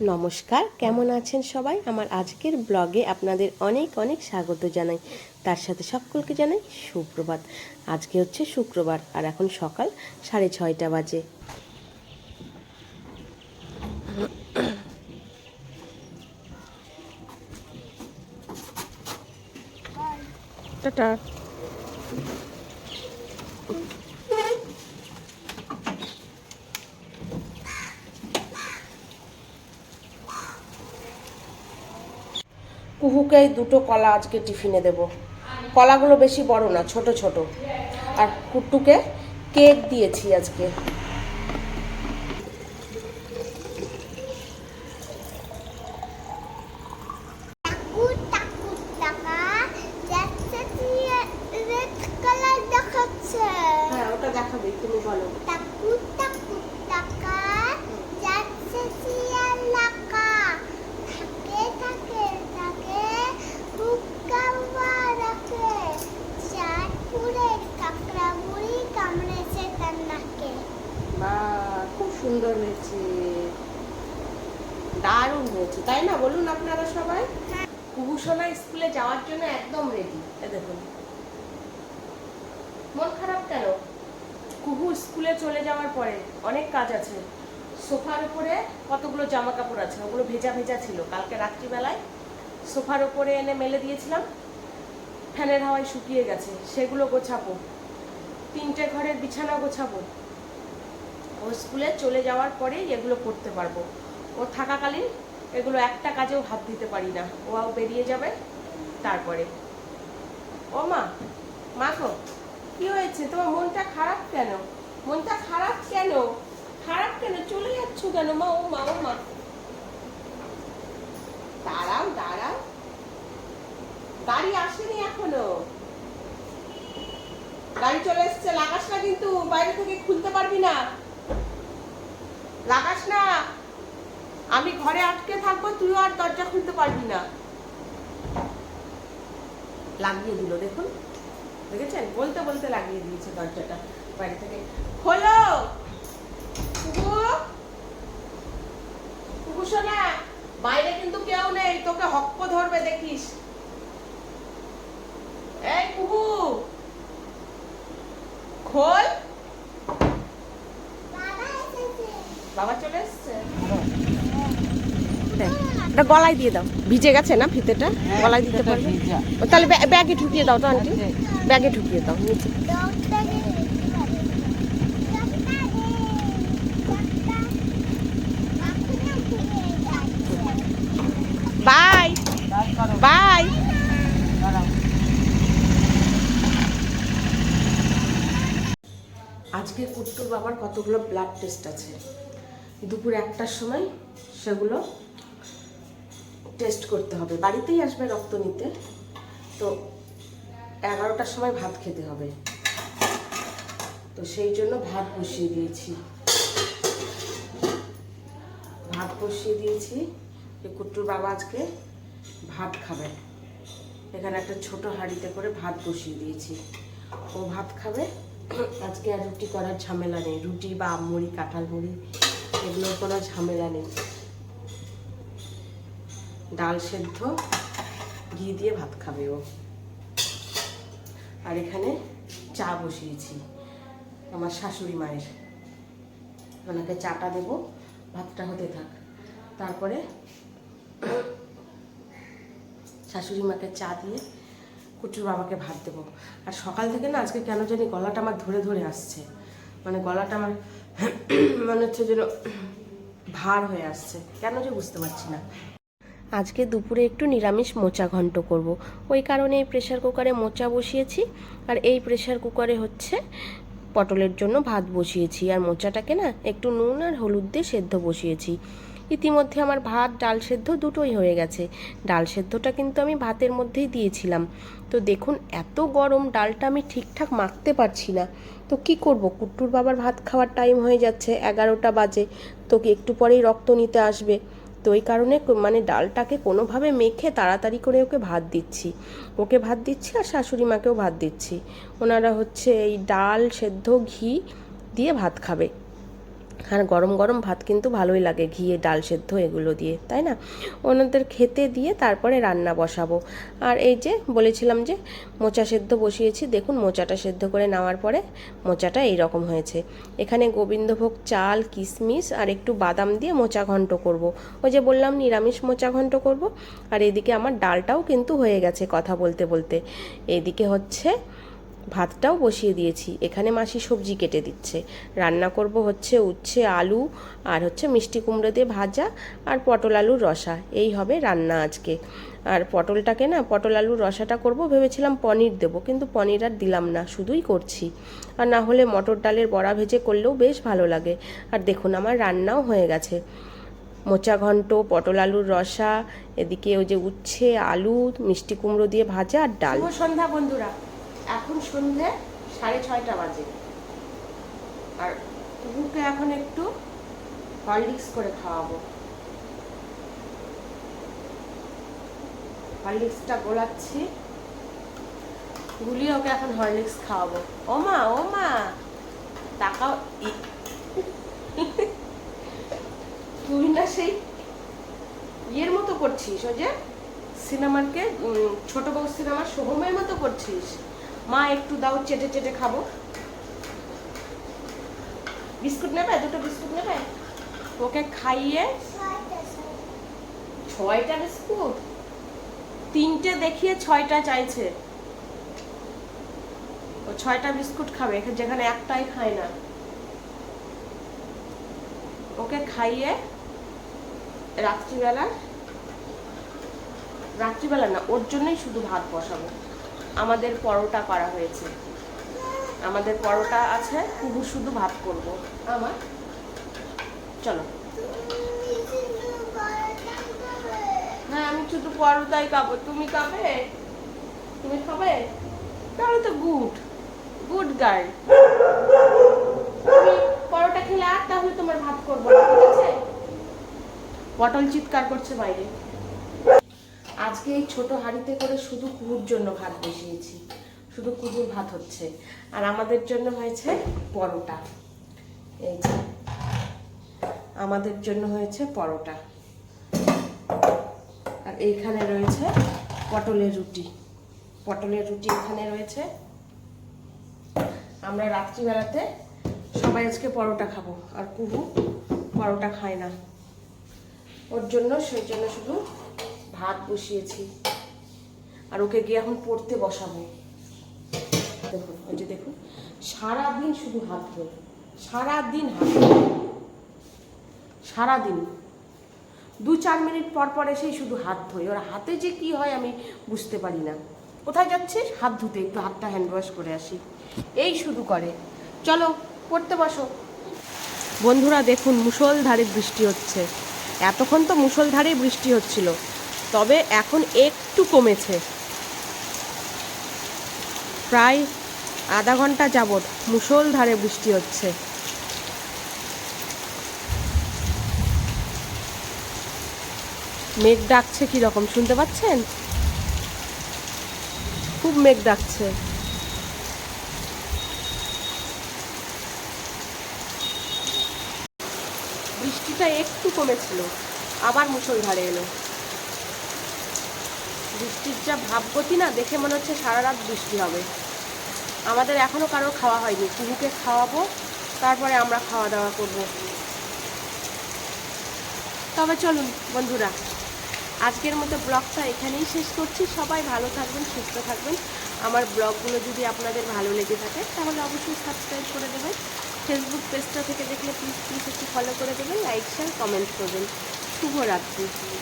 নমস্কার, কেমন আছেন সবাই? আমার আজকের ব্লগে আপনাদের অনেক অনেক স্বাগত জানাই। তার সাথে সকলকে জানাই সুপ্রভাত। আজকে হচ্ছে শুক্রবার আর এখন সকাল সাড়ে ছয়টা বাজে। টাটা। কুহুকে দুটো কলা আজকে টিফিনে দেব। কলাগুলো বেশি বড় না ছোট ছোট। আর কুট্টুকে কেক দিয়েছি আজকে। হ্যাঁ ওটা দেখাবে তুমি বলো টাকুর টাকুর টাকা যাচ্ছে সিয়ার লাকা থাকে থাকে থাকে হুক্কাবা রাখে চাঁদপুরের কাকড়া বুড়ি কামড়েছে তার নাকে বা খুব সুন্দর হয়েছে। দারুণ হয়েছে, তাই না? বলুন আপনারা সবাই। কুহুসোনা স্কুলে যাওয়ার জন্য একদম রেডি দেখুন। মন খারাপ কেন? কুহু স্কুলে চলে যাওয়ার পরে অনেক কাজ আছে। সোফার উপরে কতগুলো জামা কাপড় আছে? ওগুলো ভেজা ভেজা ছিল। কালকে রাত্রিবেলায় সোফার উপরে এনে মেলে দিয়েছিলাম। ফ্যানের হাওয়ায় শুকিয়ে গেছে। সেগুলো গোছাবো। তিনটে ঘরের বিছানা গোছাবো। ও স্কুলে চলে যাওয়ার পরেই এগুলো করতে পারব। ও থাকাকালীন এগুলো একটা কাজেও হাত দিতে পারি না। ও বেরিয়ে যাবে তারপরে। ও মা মা গো, কি হয়েছে? তোমার মনটা খারাপ কেন? মনটা খারাপ কেন? খারাপ কেন? চলে যাচ্ছ কেন? মা, ও মা ও মা। দাঁড়াও দাঁড়াও। গাড়ি আসেনি এখনও। গাড়ি চলে এসছে। লাগাস না কিন্তু বাইরে থেকে খুলতে পারবি না। লাগাস না। আমি ঘরে আটকে থাকব, তুইও আর দরজা খুলতে পারবি না। লাগিয়ে দিল, দেখুন। দেখেছেন? বলতে বলতে লাগিয়ে দিয়েছে দরজাটা বাইরে থেকে। শোনা বাইরে কিন্তু কেউ নেই, তোকে হক্ক ধরবে, দেখিস এই কুকু খোল বাবা এসেছে বাবা চলে এসছে এটা গলায় দিয়ে দাও। ভিজে গেছে না ফিতেটা? গলায় দিতে পারবে? ও, তাহলে ব্যাগে ব্যাগে ঢুকিয়ে দাও তো আন্টি। ব্যাগে ঢুকিয়ে দাও। নিচে বাই বাই। আজকে কুট্টুর বাবার কতগুলো ব্লাড টেস্ট আছে? দুপুর একটার সময় সেগুলো টেস্ট করতে হবে। বাড়িতেই আসবে রক্ত নিতে। তো এগারোটার সময় ভাত খেতে হবে। তো সেই জন্য ভাত বসিয়ে দিয়েছি। ভাত বসিয়ে দিয়েছি। যে কুট্টুর বাবা আজকে ভাত খাবে। এখানে একটা ছোট হাঁড়িতে করে ভাত বসিয়ে দিয়েছি। ও ভাত খাবে। আজকে আর রুটি করার ঝামেলা নেই। রুটি বা মুড়ি, কাঁঠাল মুড়ি, এগুলোর কোনো ঝামেলা নেই। ডাল সেদ্ধ, ঘি দিয়ে ভাত খাবে ও। আর এখানে চা বসিয়েছি আমার শাশুড়ি মায়ের। ওনাকে চাটা দেবো, ভাতটা হতে থাক। তারপরে শাশুড়ি মাকে চা দিয়ে কুটুর বাবাকে ভাত দেবো। আর সকাল থেকে না আজকে কেন জানি গলাটা আমার ধরে ধরে আসছে। মানে গলাটা আমার মনে হচ্ছে যেন ভার হয়ে আসছে। কেন যে বুঝতে পারছি না। আজকে দুপুরে একটু নিরামিষ মোচা ঘন্ট করব। ওই কারণে এই প্রেশার কুকারে মোচা বসিয়েছি। আর এই প্রেশার কুকারে হচ্ছে পটলের জন্য ভাত বসিয়েছি। আর মোচাটাকে না একটু নুন আর হলুদ দিয়ে সেদ্ধ বসিয়েছি। ইতিমধ্যে আমার ভাত, ডাল সেদ্ধ দুটোই হয়ে গেছে। ডাল সেদ্ধটা কিন্তু আমি ভাতের মধ্যেই দিয়েছিলাম। তো দেখুন, এত গরম ডালটা আমি ঠিকঠাক মাখতে পারছি না। তো কি করব? কুট্টুর বাবার ভাত খাওয়ার টাইম হয়ে যাচ্ছে, এগারোটা বাজে। তো কি একটু পরেই রক্ত নিতে আসবে। তো ওই কারণে মানে ডালটাকে কোনোভাবে মেখে তাড়াতাড়ি করে ওকে ভাত দিচ্ছি। ওকে ভাত দিচ্ছি আর শাশুড়ি মাকেও ভাত দিচ্ছি। ওনারা হচ্ছে এই ডাল, সেদ্ধ, ঘি দিয়ে ভাত খাবে। আর গরম গরম ভাত কিন্তু ভালোই লাগে ঘিয়ে ডাল সেদ্ধ এগুলো দিয়ে, তাই না? ওনাদের খেতে দিয়ে তারপরে রান্না বসাবো। আর এই যে বলেছিলাম যে মোচা সেদ্ধ বসিয়েছি, দেখুন মোচাটা সেদ্ধ করে নেওয়ার পরে মোচাটা এই রকম হয়েছে। এখানে গোবিন্দভোগ চাল, কিশমিশ আর একটু বাদাম দিয়ে মোচা ঘন্ট করব। ওই যে বললাম নিরামিষ মোচা ঘন্ট করব। আর এদিকে আমার ডালটাও কিন্তু হয়ে গেছে কথা বলতে বলতে। এদিকে হচ্ছে ভাতটাও বসিয়ে দিয়েছি। এখানে মাসি সবজি কেটে দিচ্ছে। রান্না করব হচ্ছে উচ্ছে, আলু আর হচ্ছে মিষ্টি কুমড়ো দিয়ে ভাজা আর পটল আলুর রসা। এই হবে রান্না আজকে। আর পটলটাকে না, পটল আলুর রসাটা করব, ভেবেছিলাম পনির দেবো, কিন্তু পনির আর দিলাম না, শুধুই করছি। আর না হলে মটর ডালের বড়া ভেজে করলেও বেশ ভালো লাগে। আর দেখুন, আমার রান্নাও হয়ে গেছে। মোচা ঘন্ট, পটল আলুর রসা, এদিকে ওই যে উচ্ছে, আলু, মিষ্টি কুমড়ো দিয়ে ভাজা আর ডাল। সন্ধ্যা বন্ধুরা। এখন সন্ধে সাড়ে ছয়টা বাজে। আর কুকুরকে এখন একটু হরলিক্স করে খাওয়াবো। হরলিক্সটা গোলাচ্ছি। গুলিয়ে ওকে এখন হরলিক্স খাওয়াবো। ও মা ও মা তাকাও। তুই না সেই ইয়ের মতো করছিস, ওই যে সিনেমারকে ছোট বউ সিনেমার সোহমের মতো করছিস। মা একটু দাও, চেটে চেটে খাব। বিস্কুট নেবে? দুটো বিস্কুট নেবে? ওকে খাইয়ে ছয়টা বিস্কুট? তিনটে দেখিয়ে ছয়টা চাইছে। ও ছয়টা বিস্কুট খাবে যেখানে একটাই খায় না। ওকে খাইয়ে রাত্রিবেলা রাত্রিবেলা না, ওর জন্যই শুধু ভাত বসাবো। আমাদের পরোটা করা হয়েছে। আমাদের পরোটা আছে কুহু শুধু ভাত করব। আমার? চলো। হ্যাঁ আমি শুধু পরোটাই খাব। তুমি খাবে? তুমি খাবে? তাহলে তো গুড। গুড গার্ল তুমি পরোটা খেলে আর তাহলে তোমার ভাত করব না ঠিক আছে? পটল চিৎকার করছে বাইরে। আজকে এই ছোট হাঁড়িতে করে শুধু কুহুর জন্য ভাত বসিয়েছি। শুধু কুহুর ভাত হচ্ছে। আর আমাদের জন্য হয়েছে পরোটা। এই যে, আমাদের জন্য হয়েছে পরোটা। আর এইখানে রয়েছে পটলের রুটি। পটলের রুটি এখানে রয়েছে। আমরা রাত্রিবেলাতে সবাই আজকে পরোটা খাব। আর কুহু পরোটা খায় না। ওর জন্য, সেই জন্য শুধু ভাত বসিয়েছি। আর ওকে গিয়ে এখন পড়তে বসাবো। দেখুন ওই যে দেখুন সারাদিন শুধু হাত ধোয়। সারাদিন হাত সারাদিন। দু চার মিনিট পর পর এসেই শুধু হাত ধোয়। ওর হাতে যে কি হয় আমি বুঝতে পারি না। কোথায় যাচ্ছিস? হাত ধুতে, একটু হাতটা হ্যান্ড ওয়াশ করে আসি। এই শুধু করে। চলো, পড়তে বসো। বন্ধুরা, দেখুন, মুষলধারে বৃষ্টি হচ্ছে। এতক্ষণ তো মুষলধারে বৃষ্টি হচ্ছিল। তবে এখন একটু কমেছে। প্রায় আধা ঘণ্টা যাবৎ মুষলধারে বৃষ্টি হচ্ছে। মেঘ ডাকছে কি রকম, শুনতে পাচ্ছেন? খুব মেঘ ডাকছে। বৃষ্টিটা একটু কমেছিল, আবার মুষলধারে এলো। বৃষ্টির যা ভাবগতি না, দেখে মনে হচ্ছে সারা রাত বৃষ্টি হবে। আমাদের এখনও কারোর খাওয়া হয়নি। কুহুকে খাওয়াবো, তারপরে আমরা খাওয়া দাওয়া করব। তবে চলুন বন্ধুরা, আজকের মতো ব্লগটা এখানেই শেষ করছি। সবাই ভালো থাকবেন, সুস্থ থাকবেন। আমার ব্লগগুলো যদি আপনাদের ভালো লেগে থাকে, তাহলে অবশ্যই সাবস্ক্রাইব করে দেবেন। ফেসবুক পেজটা থেকে দেখলে প্লিজ প্লিজ একটু ফলো করে দেবেন লাইক শেয়ার কমেন্ট করবেন। শুভরাত্রি।